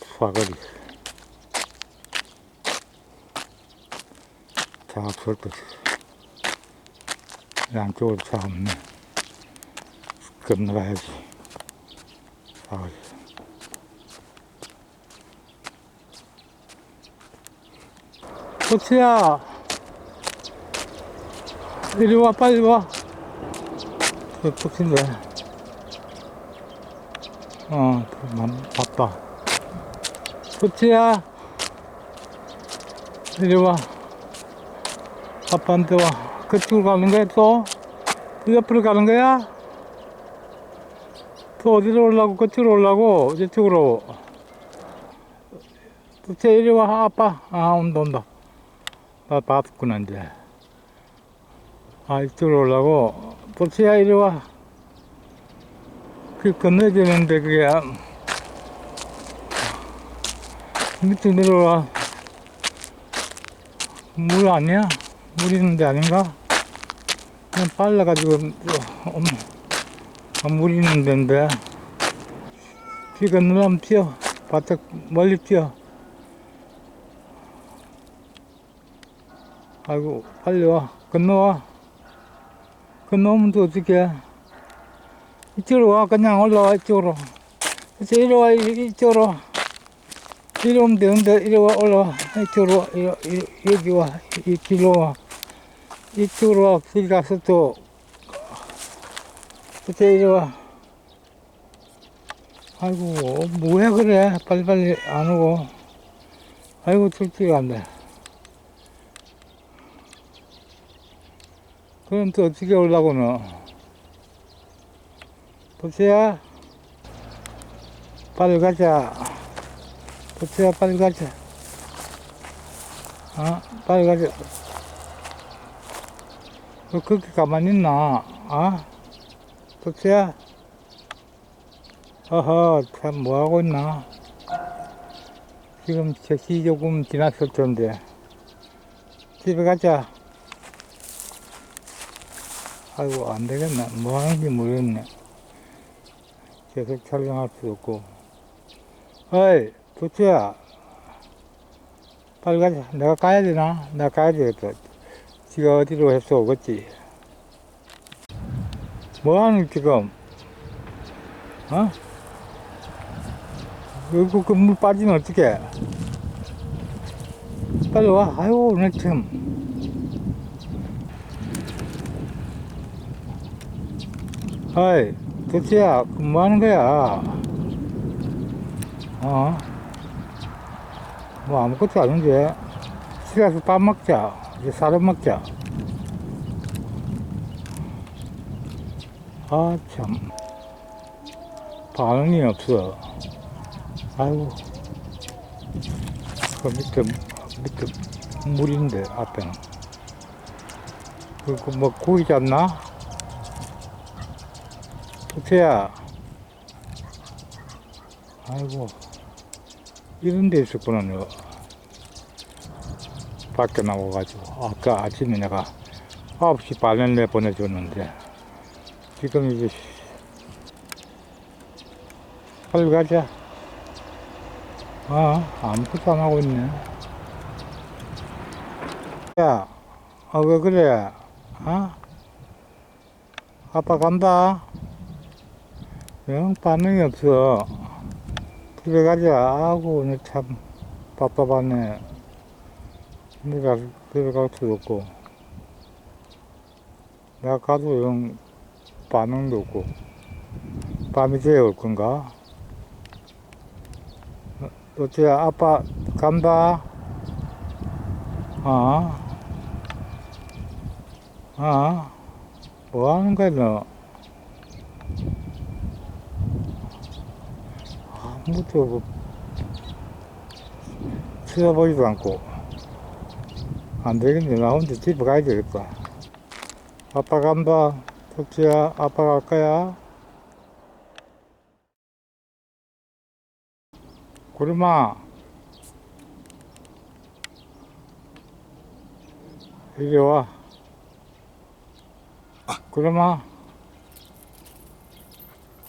사거리. 차 없을 것. 양쪽으로 차 없네. 건너가야지. 사거리. 코치야! 이리 와, 빨리 와. 저 코치인데. 어, 만, 바빠. 코치야! 이리 와. 아빠한테 와. 그쪽으로 가는 거야, 또? 그 옆으로 가는 거야? 또 어디로 올라고? 그쪽으로 올라고? 이쪽으로. 도대체 이리 와, 아빠. 아, 온다, 온다. 나 봤구나, 이제. 아, 이쪽으로 올라고. 도대체야, 이리 와. 그 건너야 되는데, 그게. 밑으로 내려와. 물 아니야? 물 있는데 아닌가? 그냥 빨라가지고, 어, 어, 물 있는 데인데. 비 건너면 뛰어. 바짝 멀리 뛰어. 아이고, 빨리 와. 건너와. 건너오면 또 어떡해. 이쪽으로 와. 그냥 올라와, 이쪽으로. 그치, 이리 와, 이- 이쪽으로. 이리 오면 되는데, 이리 와, 올라와. 이쪽으로 와, 이- 이- 여기 와. 이 길로 와. 이쪽으로 와. 길 가서 또. 그치, 이리 와. 아이고, 뭐야, 그래. 빨리빨리 안 오고. 아이고, 둘째가 안 돼. 그럼 또 어떻게 올라고 너? 도치야 빨리 가자. 도치야 빨리 가자. 어? 빨리 가자. 너 그렇게 가만히 있나? 어? 도치야? 어허, 참 뭐하고 있나? 지금 제시 조금 지났을 텐데. 집에 가자. 아이고 안 되겠네 뭐 하는지 모르겠네 계속 촬영할 수 없고 어이 도치야 빨리 가자 내가 가야 되나? 내가 가야 되겠다. 지가 어디로 했어 오겠지? 뭐 하는 지금? 어? 여기 그물 빠지면 어떡해? 빨리 와. 아이고 오늘 참. 어이, 도치야, 뭐 하는 거야? 어? 뭐 아무것도 아닌데. 집에 가서 밥 먹자. 이제 사람 먹자. 아, 참. 반응이 없어. 아이고. 그 밑에, 밑에 물인데, 앞에는. 그, 그, 뭐, 고기 잡나? 도태야. 아이고. 이런 데 있었구나, 너. 밖에 나와가지고. 아까 아침에 내가 9시 반에 내 보내줬는데. 지금 이제. 빨리 가자. 아, 아무것도 안 하고 있네. 야, 아, 왜 그래? 어? 아빠 간다. 영 반응이 없어. 가자. 아고, 오늘 참 답답하네. 내가 집에 갈 수도 없고. 내가 가도 영 반응도 없고. 밤이 새올 건가? 어째야, 아빠 간다. 어? 어? 뭐 하는 거야, 너? 아무것도 뭐 쳐다보지도 않고 안 되겠네. 나 혼자 집에 가야 되겠다. 아빠 간다. 덕지야 아빠 갈 거야. 구름아. 이리 와. 구름아.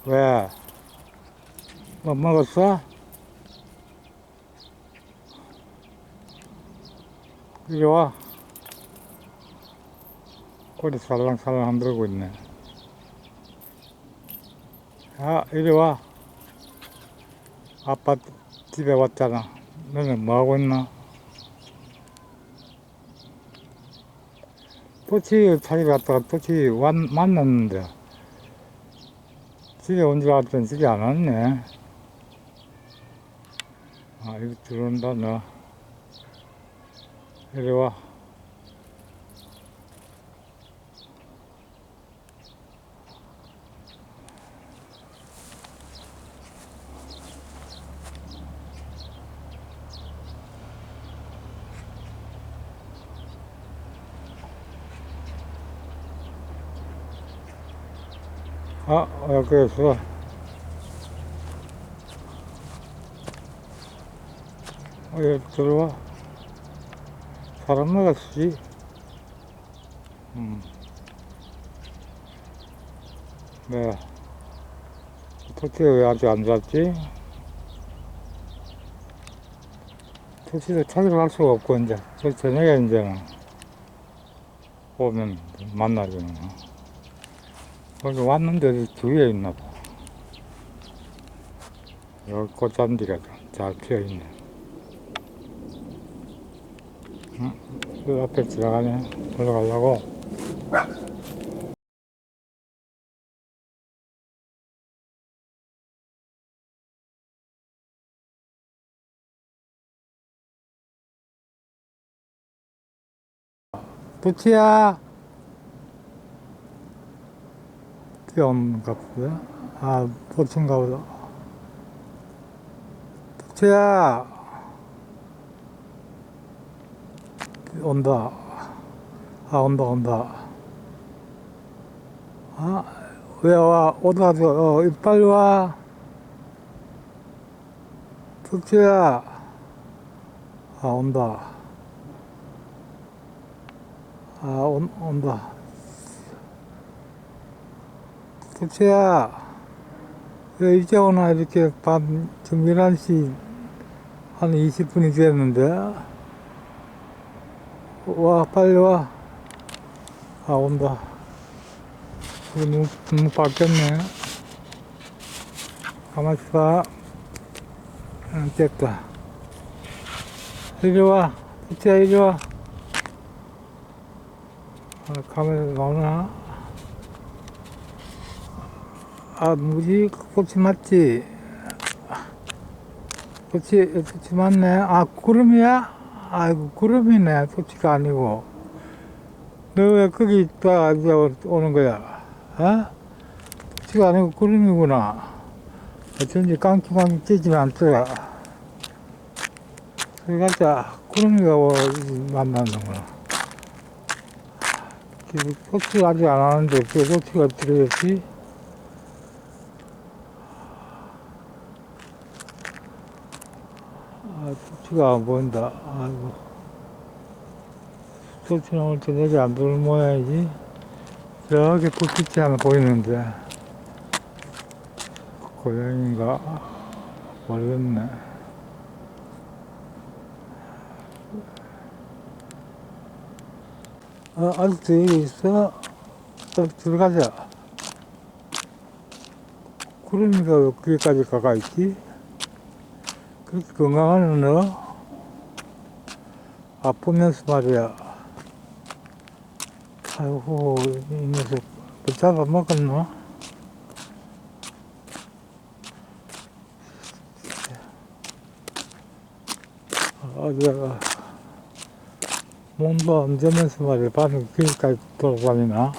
왜? 밥 먹었어? 이리 와. 꼬리 살랑살랑 흔들고 있네. 아, 이리 와. 아빠 집에 왔잖아. 너는 뭐하고 있나? 토치 차리 갔다가 토치 왔, 만났는데. 집에 온 줄 알았더니 집에 안 왔네. 아, 이거 들어온다, 너. 이리 와. 아, 여기 있어. 어, 여기 들어와. 사람 나갔지? 음. 네. 토끼 왜 아직 안 잡지? 토끼도 찾으러 갈 수가 없고, 이제. 저 저녁에 이제는 오면 만나죠. 거기 왔는데 주위에 있나 봐. 여기 꽃잔디가 잘 피어 있네. 응? 그 앞에 지나가네. 올라가려고. 도치야! 뛰어온가 보다. 아, 도치인가 보다. 도치야! 온다. 아, 온다, 온다. 아, 왜 와? 가서, 어, 빨리 와. 도치야! 아, 온다. 아, 온, 온다. 도치야, 왜 이제 오나 이렇게 밤, 지금 11시 한 20분이 됐는데? 와, 빨리 와. 아, 온다. 이거 너무, 너무 바뀌었네. 가만히 있어. 응, 됐다. 이리 와. 도치야, 이리 와. 아, 카메라 나오나? 아, 뭐지? 꽃이 맞지? 꽃이, 꽃이 맞네. 아, 구름이야? 아이고, 구름이네. 꽃이가 아니고. 너 왜 거기 있다, 오는 거야? 어? 꽃이가 아니고 구름이구나. 어쩐지 깡충깡충 찌지는 않더라. 그래 가자. 구름이가 뭐 만나는구나. 꽃이 아직 안 하는데, 그 꽃이가 들어야지. 아, 토치가 안 보인다. 아이고. 토치 나올 때 내가 안 보는 모양이지. 저기 불빛이 하나 보이는데. 고양인가? 모르겠네. 어, 아직도 여기 있어? 또 들어가자. 구름이가 왜 거기까지 가가 있지? 건강하는 너? 아프면서 말이야. 아이고, 이 녀석, 뭐 잡아먹었나? 아, 내가, 몸도 안 되면서 말이야. 밤에 거기까지 돌아다니나?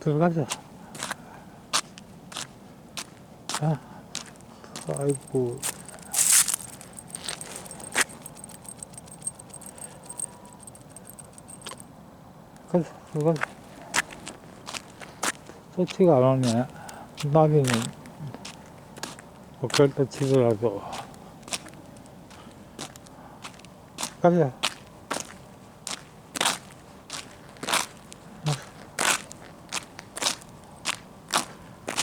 들어가자. 아, 아이고. 가자, 들어가자. 터치가 안 오네. 나비는, 때 치더라도. 가자.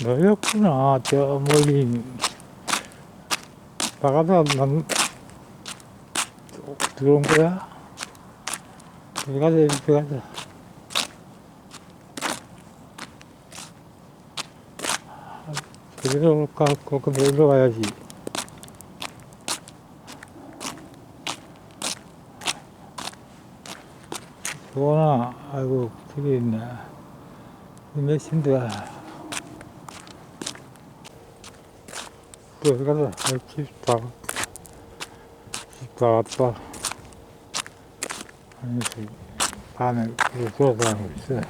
너였구나. 저 멀리 나가다 난 들어온 거야? 들어가자, 들어가자. 그대로 가, 거기 내려 가야지. 좋아나, 아이고, 저기 있네. 몇 신데. 들어가자, 집 다, 집다 왔다. 아니, 이렇게 돌아다니고 있어.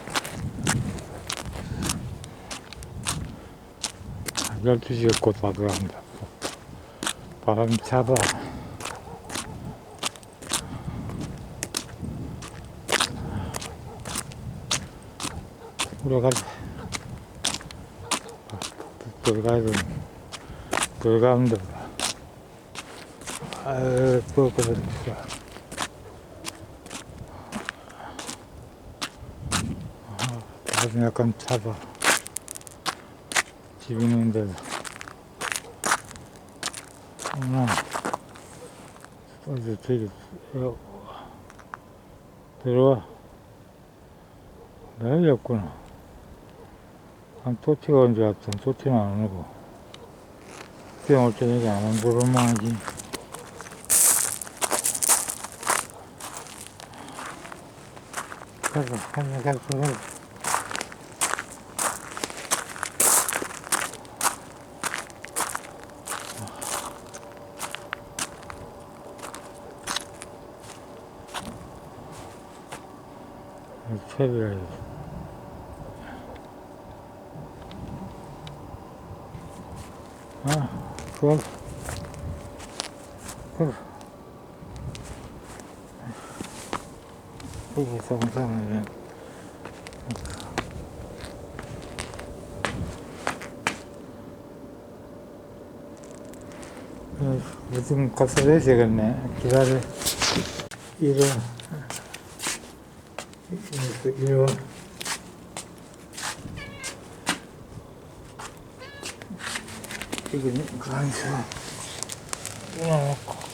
12시에 곧 와들어간다. 바람이 차다. 들어가자. 들어가야 돼. 들 돼. 아유, 끄거든. 바람이 약간 차다. 집 있는데 하나 어디 저기 어, 들어와 내렸구나 한 토치가 언제 왔던 토치는 안 오고 그냥 올 저녁에 안 부르면 하지. 가서 가서 가서 가서 그 이게 정상이네. 어, 무슨 가서 해야 되겠네. 기다려. 이러. 이 러. 이게 가만있어. 끊어놓고.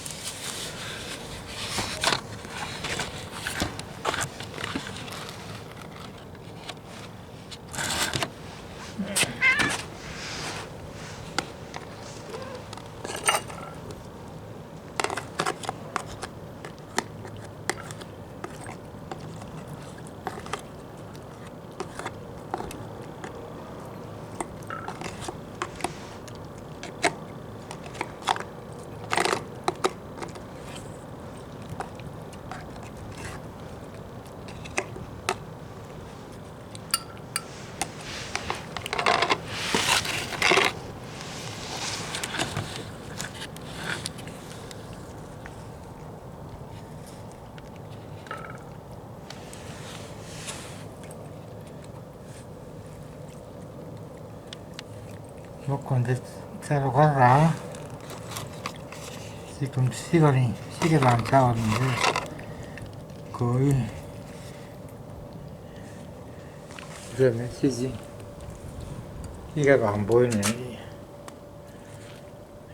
놓고 이제 새로 가라. 지금 시간이 시계도 안 잡았는데 거의 그래 몇 시지? 시계가 안 보이네.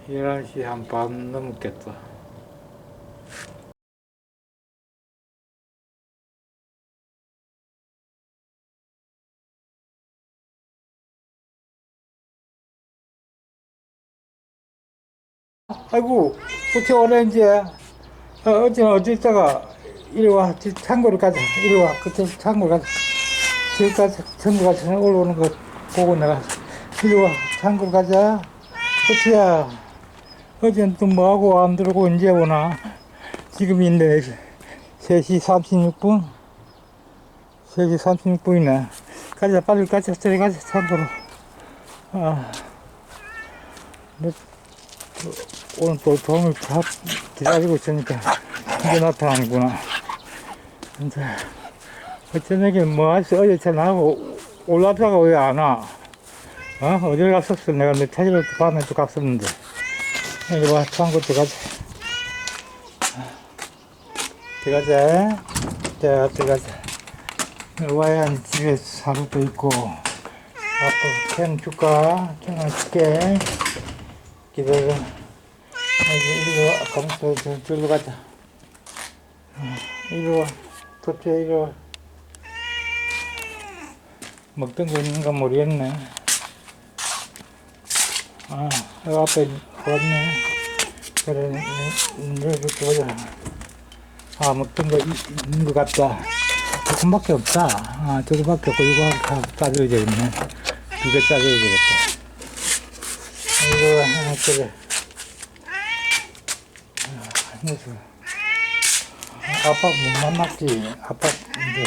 11시 한 반 넘겠다. 아이고, 어째 오렌지. 어, 어제는 어디 있다가 이리 와. 저 창고로 가자. 이리 와. 그때 창고로 가자. 저기까지 창고 가서 올라오는 거 보고 내가 이리 와. 창고로 가자. 어째야. 어제는 또 뭐하고 안 들어오고 언제 오나. 지금 있네. 3시 36분. 3시 36분이네. 가자, 빨리 가자. 저리 가자, 창고로. 아. 오늘 또 도움을 다 기다리고 있으니까 이제 나타나는구나. 이제 어쩌냐게 뭐 할수 어제 전화하고 올라다가 왜 안 와? 어? 어딜 갔었어? 내가 내 찾으러 밤에 또 갔었는데. 이리 와, 창고 들어가자. 들어가자. 자, 들어가자. 와야 집에 사료도 있고. 아빠 캔 줄까? 캔 하나 줄게. 기다려. 가면서 저- 저기로 가자. 이리 와. 도대체 이리 와. 먹던 거 있는가 모르겠네. 아, 여 앞에 왔네. 그래, 이제 이렇게 보자. 아, 먹던 거 있- 있는 것 같다. 조금밖에 없다. 아, 저거밖에 없고, 이거 하나 싸줘야 되겠네. 두 개 싸줘야 되겠다. 이거 하나 그래. 아, 그래서 아빠 못 만났지. 아빠 이제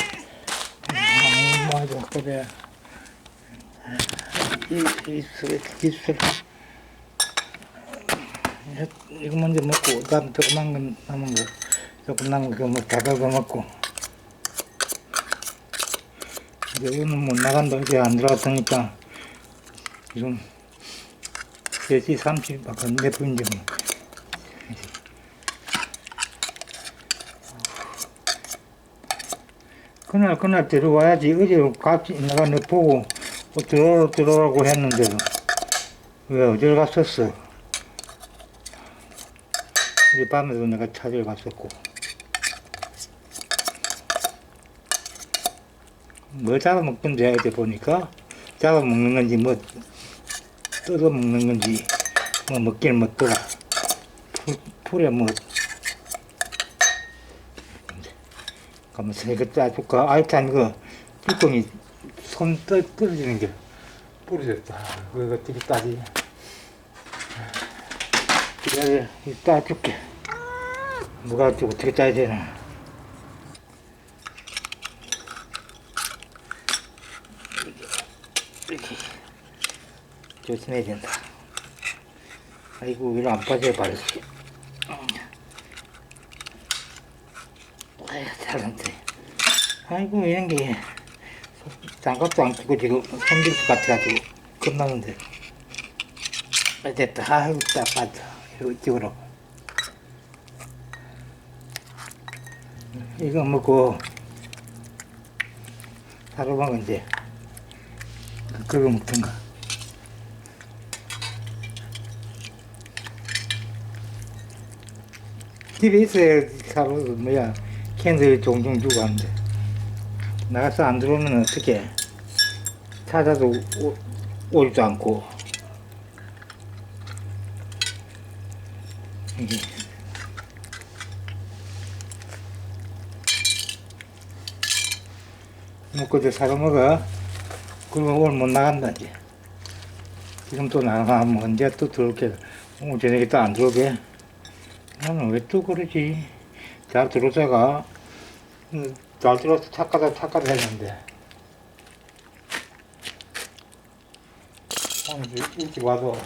아, 맞아 그래. 이 있을 있을. 이거 먼저 먹고 다음 조그만 건 남은 거 조금 남은 거뭐 다가가 먹고. 여기는 못 나간다. 이제 안 들어갔으니까 지금 3시 30분 몇 분인지 뭐. 그날 그날 들어와야지. 어제 같이 내가 너 보고 어, 들어오라 들어오라고 했는데도 왜 어딜 갔었어? 어제 밤에도 내가 찾으러 갔었고. 뭐 잡아먹던데 어제 보니까. 잡아먹는 건지 뭐 뜯어먹는 건지 뭐 먹기는 먹더라. 풀, 풀에 뭐 가면서 이거 짜줄까? 아이탄 이거 뚜껑이 손 떠, 떨어지는 게 부러졌다. 그거 어떻게 따지? 기다려, 이거 따줄게. 누가 어떻게 따야 되나? 이렇게 조심해야 된다. 아이고, 위로 안 빠져 버렸지. 잘한데. 아이고, 이런 게 장갑도 안 끼고 지금 손질 것 같아가지고 끝나는데. 아, 됐다. 아이고, 딱 빠져. 이거 이쪽으로. 이거 먹고, 하루 먹은 이제, 그거 먹던가. 집에 있어야 사로 뭐야 캔들 종종 주고 하는데. 나가서 안 들어오면 어떻게 찾아도 오, 오지도 않고. 이게. 먹고도 사러 먹어. 그러면 오늘 못 나간다 이제. 지금 또 나가면 언제 또 들어올게. 오늘 저녁에 또 안 들어오게. 나는 왜 또 그러지? 잘 들어오다가 음, 잘 들어서 착하다 착하다 했는데 오늘 일- 일찍 와도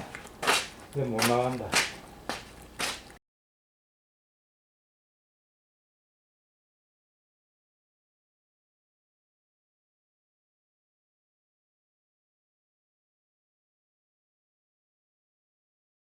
이제 못 나간다.